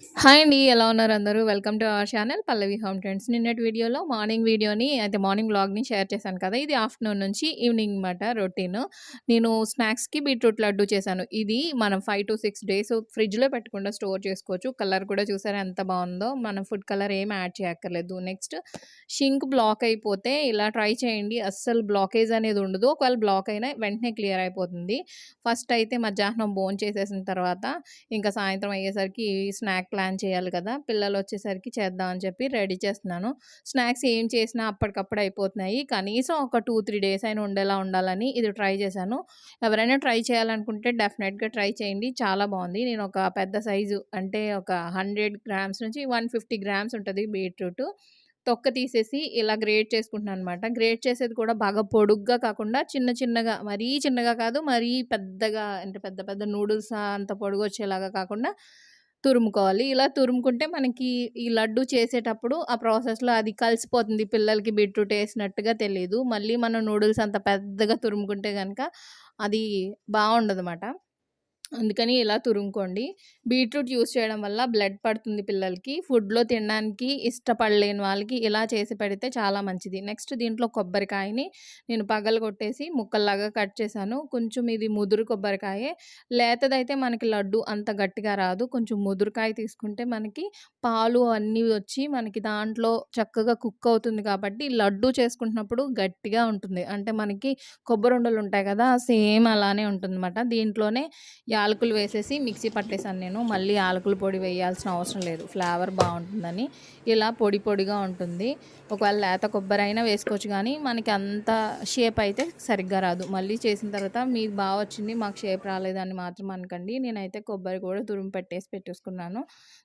Hi అండి. ఎలా ఉన్నారు అందరూ? Welcome to our channel Pallavi home trends. నిన్నటి వీడియోలో మార్నింగ్ వీడియోని అయితే మార్నింగ్ బ్లాగ్ని షేర్ చేశాను కదా! ఇది ఆఫ్టర్‌నూన్ నుంచి ఈవినింగ్ మాట రొటీను. నేను స్నాక్స్‌కి బీట్రూట్ లడ్డు చేశాను. ఇది మనం 5-6 డేస్ ఫ్రిడ్జ్‌లో పెట్టకుండా స్టోర్ చేసుకోవచ్చు. కలర్ కూడా చూసారా ఎంత బాగుందో మనం ఫుడ్ కలర్ ఏమి యాడ్ చేయక్కర్లేదు. నెక్స్ట్ షింక్ బ్లాక్ అయిపోతే ఇలా ట్రై చేయండి. అస్సలు బ్లాకేజ్ అనేది ఉండదు. ఒకవేళ బ్లాక్ అయినా వెంటనే క్లియర్ అయిపోతుంది. ఫస్ట్ అయితే మధ్యాహ్నం భోంచేసేసిన తర్వాత ఇంకా సాయంత్రం అయ్యేసరికి స్నాక్ ప్లాన్ చేయాలి కదా! పిల్లలొచ్చేసరికి చేద్దాం అని చెప్పి రెడీ చేస్తున్నాను. స్నాక్స్ ఏం చేసినా అప్పటికప్పుడు అయిపోతున్నాయి. కనీసం ఒక 2, 3 డేస్ అయినా ఉండేలా ఉండాలని ఇది ట్రై చేశాను. ఎవరైనా ట్రై చేయాలనుకుంటే డెఫినెట్‌గా ట్రై చేయండి. చాలా బాగుంది నేను ఒక పెద్ద సైజు అంటే ఒక 100 గ్రామ్స్ నుంచి 150 గ్రామ్స్ ఉంటుంది బీట్రూటు. తొక్క తీసేసి ఇలా గ్రేట్ చేసుకుంటున్నాననమాట. గ్రేట్ చేసేది కూడా బాగా పొడుగ్గా కాకుండా చిన్న చిన్నగా మరీ చిన్నగా కాదు, మరీ పెద్దగా అంటే పెద్ద పెద్ద నూడిల్స్ అంత పొడుగు వచ్చేలాగా కాకుండా తురుముకోవాలి. ఇలా తురుముకుంటే మనకి ఈ లడ్డు చేసేటప్పుడు ఆ ప్రాసెస్‌లో అది కలిసిపోతుంది. పిల్లలకి బీట్రూట్ వేసినట్టుగా తెలియదు మళ్ళీ మనం నూడిల్స్ అంత పెద్దగా తురుముకుంటే కనుక అది బావుండదమాట. అందుకని ఇలా తురుముకోండి. బీట్రూట్ యూస్ చేయడం వల్ల బ్లడ్ పడుతుంది పిల్లలకి. ఫుడ్‌లో తినడానికి ఇష్టపడలేని వాళ్ళకి ఇలా చేసి పెడితే చాలా మంచిది. నెక్స్ట్ దీంట్లో కొబ్బరికాయని నేను పగలు కొట్టేసి ముక్కల్లాగా కట్ చేశాను. కొంచెం ఇది ముదురు కొబ్బరికాయే. లేతదైతే మనకి లడ్డు అంత గట్టిగా రాదు. కొంచెం ముదురుకాయ తీసుకుంటే మనకి పాలు అన్నీ వచ్చి మనకి దాంట్లో చక్కగా కుక్ అవుతుంది కాబట్టి లడ్డు చేసుకుంటున్నప్పుడు గట్టిగా ఉంటుంది. అంటే మనకి కొబ్బరి ఉండలు ఉంటాయి కదా! సేమ్ అలానే ఉంటుందన్నమాట. దీంట్లోనే యాలకులు వేసేసి మిక్సీ పట్టేసాను నేను. మళ్ళీ యాలకుల పొడి వేయాల్సిన అవసరం లేదు. ఫ్లేవర్ బాగుంటుందని ఇలా పొడి పొడిగా ఉంటుంది. ఒకవేళ లేత కొబ్బరి అయినా వేసుకోవచ్చు కానీ మనకి అంత షేప్ అయితే సరిగ్గా రాదు. మళ్ళీ చేసిన తర్వాత మీకు బాగా వచ్చింది మాకు షేప్ రాలేదని మాత్రం అనకండి. నేనైతే కొబ్బరి కూడా తురుము పెట్టేసి పెట్టేసుకున్నాను.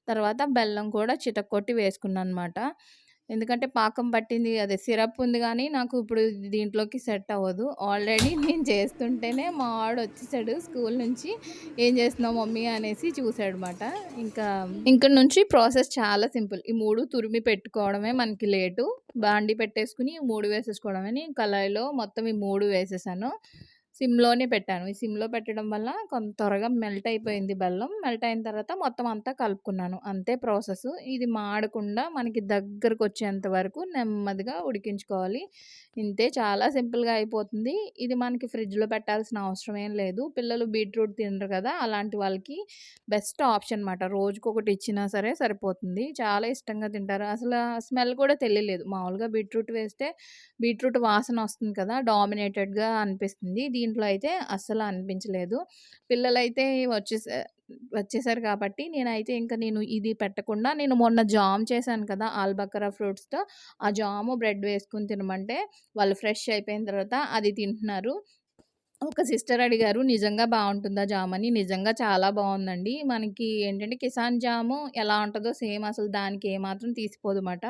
తర్వాత బెల్లం కూడా చిటకొట్టి వేసుకున్నాను అనమాట ఎందుకంటే పాకం పట్టింది అదే సిరప్ ఉంది కానీ నాకు ఇప్పుడు దీంట్లోకి సెట్ అవ్వదు. ఆల్రెడీ నేను చేస్తుంటేనే మా వాడొచ్చేసాడు స్కూల్ నుంచి. "ఏం చేస్తున్నావు మమ్మీ" అనేసి చూసాడు అనమాట ఇంకా ఇక్కడి నుంచి ప్రాసెస్ చాలా సింపుల్. ఈ మూడు తురిమి పెట్టుకోవడమే మనకి లేటు. బాండి పెట్టేసుకుని మూడు వేసేసుకోవడమే. నేను కళాయిలో మొత్తం ఈ మూడు వేసేసాను. సిమ్‌లోనే పెట్టాను. ఈ సిమ్‌లో పెట్టడం వల్ల కొంత త్వరగా మెల్ట్ అయిపోయింది బెల్లం. మెల్ట్ అయిన తర్వాత మొత్తం అంతా కలుపుకున్నాను. అంతే ప్రాసెస్. ఇది మాడకుండా మనకి దగ్గరకొచ్చేంత వరకు నెమ్మదిగా ఉడికించుకోవాలి. ఇంతే చాలా సింపుల్‌గా అయిపోతుంది. ఇది మనకి ఫ్రిడ్జ్‌లో పెట్టాల్సిన అవసరం ఏం లేదు. పిల్లలు బీట్రూట్ తినరు కదా! అలాంటి వాళ్ళకి బెస్ట్ ఆప్షన్ మాట. రోజుకొకటి ఇచ్చినా సరే సరిపోతుంది. చాలా ఇష్టంగా తింటారు. అసలు స్మెల్ కూడా తెలియలేదు. మామూలుగా బీట్రూట్ వేస్తే బీట్రూట్ వాసన వస్తుంది కదా! డామినేటెడ్‌గా అనిపిస్తుంది. దీంట్లో అయితే అస్సలు అనిపించలేదు. పిల్లలైతే వచ్చేసా వచ్చేసారు కాబట్టి నేనైతే ఇంకా నేను ఇది పెట్టకుండా నేను మొన్న జామ్ చేశాను కదా! ఆల్బకరా ఫ్రూట్స్‌తో ఆ జాము బ్రెడ్ వేసుకుని తినమంటే వాళ్ళు ఫ్రెష్ అయిపోయిన తర్వాత అది తింటున్నారు. ఒక సిస్టర్ అడిగారు నిజంగా బాగుంటుందా జామ్ అని. నిజంగా చాలా బాగుందండి మనకి ఏంటంటే కిసాన్ జాము ఎలా ఉంటుందో సేమ్ అసలు దానికి ఏమాత్రం తీసిపోదుమాట.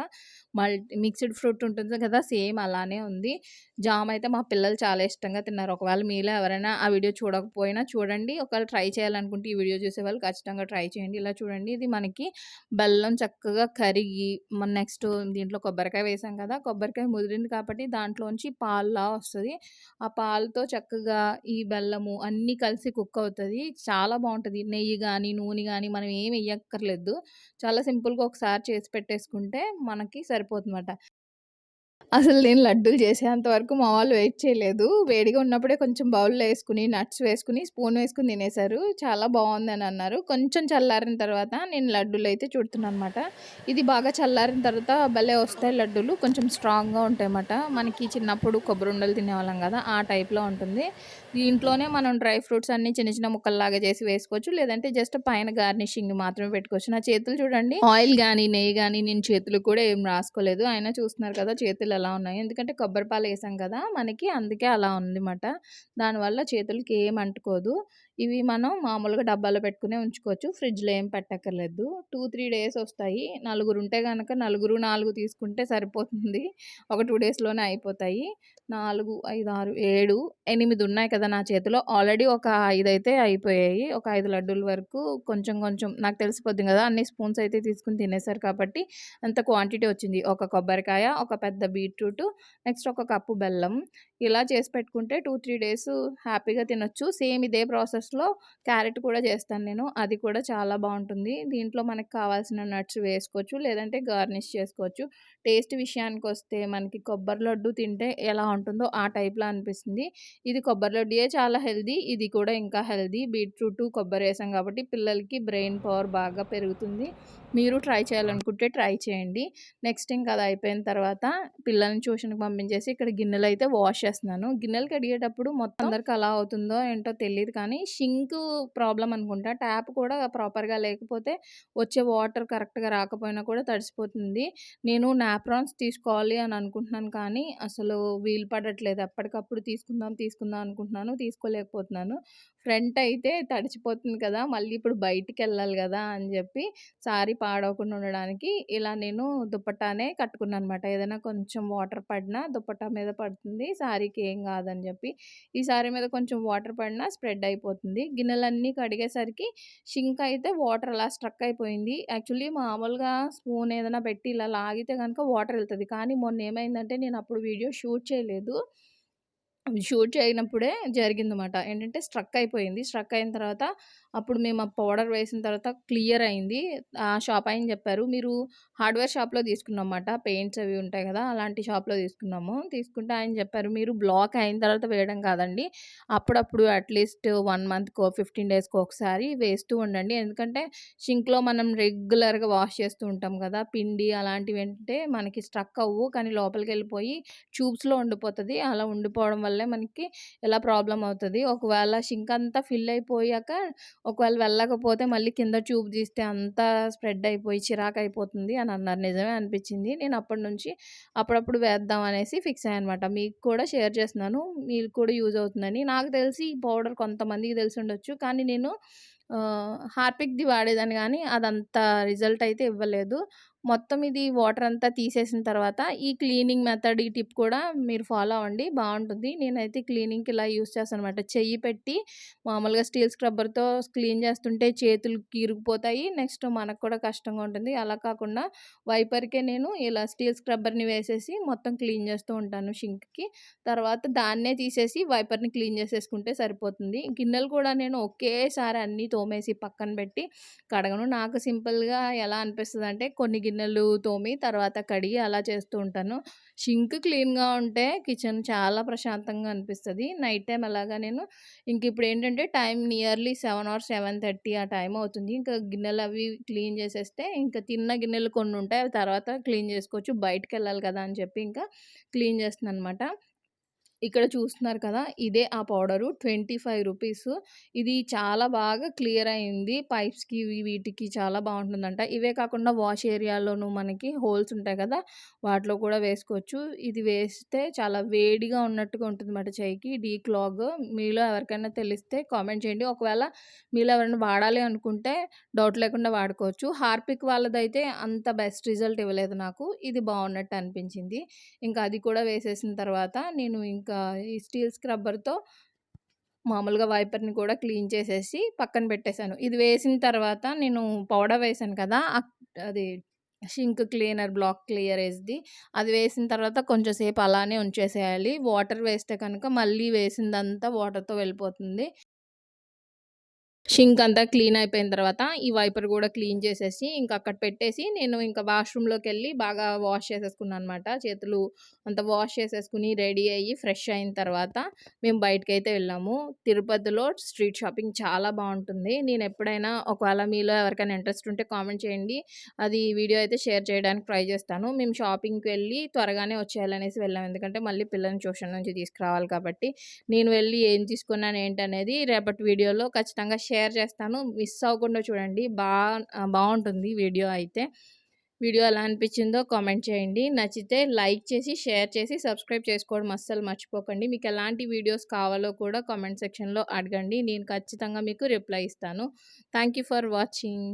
మల్టీ మిక్స్డ్ ఫ్రూట్ ఉంటుంది కదా! సేమ్ అలానే ఉంది. జామ్ అయితే మా పిల్లలు చాలా ఇష్టంగా తిన్నారు. ఒకవేళ మీలో ఎవరైనా ఆ వీడియో చూడకపోయినా చూడండి. ఒకవేళ ట్రై చేయాలనుకుంటే ఈ వీడియో చూసే వాళ్ళు ఖచ్చితంగా ట్రై చేయండి. ఇలా చూడండి ఇది మనకి బెల్లం చక్కగా కరిగి మన నెక్స్ట్ దీంట్లో కొబ్బరికాయ వేసాం కదా! కొబ్బరికాయ ముదిరింది కాబట్టి దాంట్లోంచి పాలులా వస్తుంది ఆ పాలతో చక్కగా ఈ బెల్లము అన్నీ కలిసి కుక్ అవుతుంది. చాలా బాగుంటుంది నెయ్యి కానీ నూనె కానీ మనం ఏమి వేయక్కర్లేదు చాలా సింపుల్‌గా ఒకసారి చేసి పెట్టేసుకుంటే మనకి సరిపోతుందన్నమాట. అసలు నేను లడ్డూలు చేసేంత వరకు మా వాళ్ళు వెయిట్ చేయలేదు. వేడిగా ఉన్నప్పుడే కొంచెం బౌల్‌లో వేసుకుని నట్స్ వేసుకుని స్పూన్ వేసుకుని తినేసారు. చాలా బాగుందని అన్నారు. కొంచెం చల్లారిన తర్వాత నేను లడ్డూలైతే చుడుతున్నానన్నమాట. ఇది బాగా చల్లారిన తర్వాత భలే వస్తాయి లడ్డూలు. కొంచెం స్ట్రాంగ్‌గా ఉంటాయి అన్నమాట మనకి చిన్నప్పుడు కొబ్బరుండలు తినేవాళ్ళం కదా! ఆ టైప్‌లో ఉంటుంది. దీంట్లోనే మనం డ్రై ఫ్రూట్స్ అన్ని చిన్న చిన్న ముక్కల్లాగా చేసి వేసుకోవచ్చు. లేదంటే జస్ట్ పైన గార్నిషింగ్ మాత్రమే పెట్టుకోవచ్చు. నా చేతులు చూడండి ఆయిల్ గానీ, నెయ్యి గానీ నేను చేతులు కూడా ఏం రాసుకోలేదు. అయినా చూస్తున్నారు కదా చేతులు ఎలా ఉన్నాయి ఎందుకంటే కొబ్బరి పాలు వేసాం కదా! మనకి అందుకే అలా ఉందిమాట. దానివల్ల చేతులకి ఏం అంటుకోదు. ఇవి మనం మామూలుగా డబ్బాలో పెట్టుకునే ఉంచుకోవచ్చు. ఫ్రిడ్జ్‌లో ఏం పెట్టక్కర్లేదు. 2, 3 డేస్ వస్తాయి. నలుగురు ఉంటే కనుక నలుగురు నాలుగు తీసుకుంటే సరిపోతుంది. ఒక టూ డేస్‌లోనే అయిపోతాయి. 4, 5, 6, 7, 8 ఉన్నాయి కదా నా చేతిలో. ఆల్రెడీ ఒక ఐదు అయితే అయిపోయాయి. ఒక ఐదు లడ్డూల వరకు కొంచెం కొంచెం నాకు తెలిసిపోద్ది కదా! అన్ని స్పూన్స్ అయితే తీసుకుని తినేసారు కాబట్టి అంత క్వాంటిటీ వచ్చింది. ఒక కొబ్బరికాయ, ఒక పెద్ద బీట్రూట్ నెక్స్ట్ ఒక కప్పు బెల్లం. ఇలా చేసి పెట్టుకుంటే 2, 3 డేస్ హ్యాపీగా తినొచ్చు. సేమ్ ఇదే ప్రాసెస్ ప్రాసెస్‌లో క్యారెట్ కూడా చేస్తాను నేను. అది కూడా చాలా బాగుంటుంది దీంట్లో మనకు కావాల్సిన నట్స్ వేసుకోవచ్చు. లేదంటే గార్నిష్ చేసుకోవచ్చు. టేస్ట్ విషయానికి వస్తే మనకి కొబ్బరి లడ్డు తింటే ఎలా ఉంటుందో ఆ టైప్‌లో అనిపిస్తుంది. ఇది కొబ్బరి లడ్డుయే చాలా హెల్దీ ఇది కూడా ఇంకా హెల్దీ బీట్రూట్ కొబ్బరి వేసాం కాబట్టి పిల్లలకి బ్రెయిన్ పవర్ బాగా పెరుగుతుంది. మీరు ట్రై చేయాలనుకుంటే ట్రై చేయండి. నెక్స్ట్ ఇంకా అది అయిపోయిన తర్వాత పిల్లల్ని ట్యూషన్‌కి పంపించేసి ఇక్కడ గిన్నెలు అయితే వాష్ చేస్తున్నాను. గిన్నెలు కడిగేటప్పుడు మొత్తం అందరికి అలా అవుతుందో ఏంటో తెలియదు కానీ షింక్ ప్రాబ్లం అనుకుంటా. ట్యాప్ కూడా ప్రాపర్‌గా లేకపోతే వచ్చే వాటర్ కరెక్ట్‌గా రాకపోయినా కూడా తడిసిపోతుంది. నేను నాప్రాన్స్ తీసుకోవాలి అని అనుకుంటున్నాను కానీ అసలు వీలు పడట్లేదు. ఎప్పటికప్పుడు తీసుకుందాం, తీసుకుందాం అనుకుంటున్నాను. తీసుకోలేకపోతున్నాను. ఫ్రంట్ అయితే తడిచిపోతుంది కదా! మళ్ళీ ఇప్పుడు బయటికి వెళ్ళాలి కదా అని చెప్పి సారీ పాడవకుండా ఉండడానికి ఇలా నేను దుప్పట్టానే కట్టుకున్నాను అనమాట ఏదైనా కొంచెం వాటర్ పడినా దుప్పటా మీద పడుతుంది. సారీకి ఏం కాదని చెప్పి ఈ సారీ మీద కొంచెం వాటర్ పడినా స్ప్రెడ్ అయిపోతుంది. గిన్నెలన్నీ కడిగేసరికి షింక్ అయితే వాటర్ అలా స్ట్రక్ అయిపోయింది. యాక్చువల్లీ మామూలుగా స్పూన్ ఏదైనా పెట్టి ఇలా లాగితే కనుక వాటర్ వెళ్తుంది కానీ మొన్న ఏమైందంటే నేను అప్పుడు వీడియో షూట్ చేయలేదు. షూట్ చేయనప్పుడే జరిగిందన్నమాట. ఏంటంటే స్ట్రక్ అయిపోయింది. స్ట్రక్ అయిన తర్వాత అప్పుడు మేము ఆ పౌడర్ వేసిన తర్వాత క్లియర్ అయింది. ఆ షాప్ ఆయన చెప్పారు, "మీరు హార్డ్‌వేర్ షాప్‌లో తీసుకున్నమాట పెయింట్స్ అవి ఉంటాయి కదా అలాంటి షాప్‌లో తీసుకున్నాము. తీసుకుంటే ఆయన చెప్పారు, "మీరు బ్లాక్ అయిన తర్వాత వేయడం కాదండి. అప్పుడప్పుడు అట్‌లీస్ట్ వన్ మంత్‌కో, 15 డేస్‌కో ఒకసారి వేస్తూ ఉండండి. ఎందుకంటే షింక్‌లో మనం రెగ్యులర్‌గా వాష్ చేస్తూ ఉంటాం కదా పిండి అలాంటివి ఏంటంటే మనకి స్ట్రక్ అవ్వు కానీ లోపలికి వెళ్ళిపోయి ట్యూబ్స్‌లో ఉండిపోతుంది అలా ఉండిపోవడం వల్ల మనకి ఇలా ప్రాబ్లమ్ అవుతుంది ఒకవేళ షింక్ అంతా ఫిల్ అయిపోయాక ఒకవేళ వెళ్ళకపోతే మళ్ళీ కింద ట్యూబ్ తీస్తే అంతా స్ప్రెడ్ అయిపోయి చిరాకు అయిపోతుంది అని అన్నారు. నిజమే అనిపించింది. నేను అప్పటి నుంచి అప్పుడప్పుడు వేద్దాం అనేసి ఫిక్స్ అనమాట మీకు కూడా షేర్ చేస్తున్నాను. మీకు కూడా యూజ్ అవుతుందని. నాకు తెలిసి ఈ పౌడర్ కొంతమందికి తెలిసి ఉండొచ్చు కానీ నేను హార్పిక్‌ది వాడేదాన్ని కానీ అదంత రిజల్ట్ అయితే ఇవ్వలేదు. మొత్తం ఇది వాటర్ అంతా తీసేసిన తర్వాత ఈ క్లీనింగ్ మెథడ్ ఈ టిప్ కూడా మీరు ఫాలో అవ్వండి. బాగుంటుంది నేనైతే క్లీనింగ్‌కి ఇలా యూస్ చేస్తాను అనమాట చెయ్యి పెట్టి మామూలుగా స్టీల్ స్క్రబ్బర్‌తో క్లీన్ చేస్తుంటే చేతులు ఇరిగిపోతాయి. నెక్స్ట్ మనకు కూడా కష్టంగా ఉంటుంది. అలా కాకుండా వైపర్‌కే నేను ఇలా స్టీల్ స్క్రబ్బర్‌ని వేసేసి మొత్తం క్లీన్ చేస్తూ ఉంటాను షింక్‌కి. తర్వాత దాన్నే తీసేసి వైపర్‌ని క్లీన్ చేసేసుకుంటే సరిపోతుంది. గిన్నెలు కూడా నేను ఒకేసారి అన్నీ తోమేసి పక్కన పెట్టి కడగను. నాకు సింపుల్‌గా ఎలా అనిపిస్తుంది అంటే కొన్ని గిన్నెలు తోమి తర్వాత కడిగి అలా చేస్తూ ఉంటాను. షింక్ క్లీన్‌గా ఉంటే కిచెన్ చాలా ప్రశాంతంగా అనిపిస్తుంది నైట్ టైం అలాగా నేను ఇంక ఇప్పుడేంటంటే టైం నియర్లీ సెవెన్ ఆర్ 7:30 ఆ టైం అవుతుంది. ఇంకా గిన్నెలు అవి క్లీన్ చేసేస్తే ఇంకా తిన్న గిన్నెలు కొన్ని ఉంటాయి. అవి తర్వాత క్లీన్ చేసుకోవచ్చు. బయటికెళ్ళాలి కదా! అని చెప్పి ఇంకా క్లీన్ చేస్తున్నానన్నమాట. ఇక్కడ చూస్తున్నారు కదా! ఇదే ఆ పౌడరు. ట్వంటీ ఫైవ్ రూపీస్ ఇది చాలా బాగా క్లియర్ అయింది. పైప్స్‌కి వీటికి చాలా బాగుంటుందంట ఇవే కాకుండా వాష్ ఏరియాలోనూ మనకి హోల్స్ ఉంటాయి కదా! వాటిలో కూడా వేసుకోవచ్చు. ఇది వేస్తే చాలా వేడిగా ఉన్నట్టుగా ఉంటుంది అన్నమాట చేయికి డీ క్లాగ్ మీలో ఎవరికైనా తెలిస్తే కామెంట్ చేయండి. ఒకవేళ మీలో ఎవరైనా వాడాలి అనుకుంటే డౌట్ లేకుండా వాడుకోవచ్చు. హార్పిక్ వాళ్ళదైతే అంత బెస్ట్ రిజల్ట్ ఇవ్వలేదు నాకు. ఇది బాగున్నట్టు అనిపించింది. ఇంకా అది కూడా వేసేసిన తర్వాత నేను ఇంకా ఈ స్టీల్ స్క్రబ్బర్‌తో మామూలుగా వైపర్‌ని కూడా క్లీన్ చేసేసి పక్కన పెట్టేసాను. ఇది వేసిన తర్వాత నేను పౌడర్ వేశాను కదా! అది షింక్ క్లీనర్ బ్లాక్ క్లియరేజ్‌ది. అది వేసిన తర్వాత కొంచెం సేపు అలానే ఉంచేసేయాలి. వాటర్ వేస్తే కనుక మళ్ళీ వేసిందంతా వాటర్‌తో వెళ్ళిపోతుంది. షింక్ అంతా క్లీన్ అయిపోయిన తర్వాత ఈ వైపర్ కూడా క్లీన్ చేసేసి ఇంకా అక్కడ పెట్టేసి నేను ఇంకా వాష్రూమ్లోకి వెళ్ళి బాగా వాష్ చేసేసుకున్నానన్నమాట. చేతులు అంత వాష్ చేసేసుకొని రెడీ అయ్యి ఫ్రెష్ అయిన తర్వాత మేము బయటికైతే వెళ్ళాము. తిరుపతిలో స్ట్రీట్ షాపింగ్ చాలా బాగుంటుంది నేను ఎప్పుడైనా ఒకవేళ మీలో ఎవరికైనా ఇంట్రెస్ట్ ఉంటే కామెంట్ చేయండి. అది వీడియో అయితే షేర్ చేయడానికి ట్రై చేస్తాను. మేము షాపింగ్‌కి వెళ్ళి త్వరగానే వచ్చేయాలనేసి వెళ్ళాం. ఎందుకంటే మళ్ళీ పిల్లల్ని ట్యూషన్ నుంచి తీసుకురావాలి కాబట్టి. నేను వెళ్ళి ఏం తీసుకున్నాను ఏంటనేది రేపటి వీడియోలో ఖచ్చితంగా షేర్ షేర్ చేస్తాను. మిస్ అవ్వకుండా చూడండి. బా బాగుంటుంది వీడియో అయితే. వీడియో ఎలా అనిపించిందో కామెంట్ చేయండి. నచ్చితే లైక్ చేసి, షేర్ చేసి, సబ్స్క్రైబ్ చేసుకోవడం అస్సలు మర్చిపోకండి. మీకు ఎలాంటి వీడియోస్ కావాలో కూడా కామెంట్ సెక్షన్‌లో అడగండి. నేను ఖచ్చితంగా మీకు రిప్లై ఇస్తాను. Thank you for watching.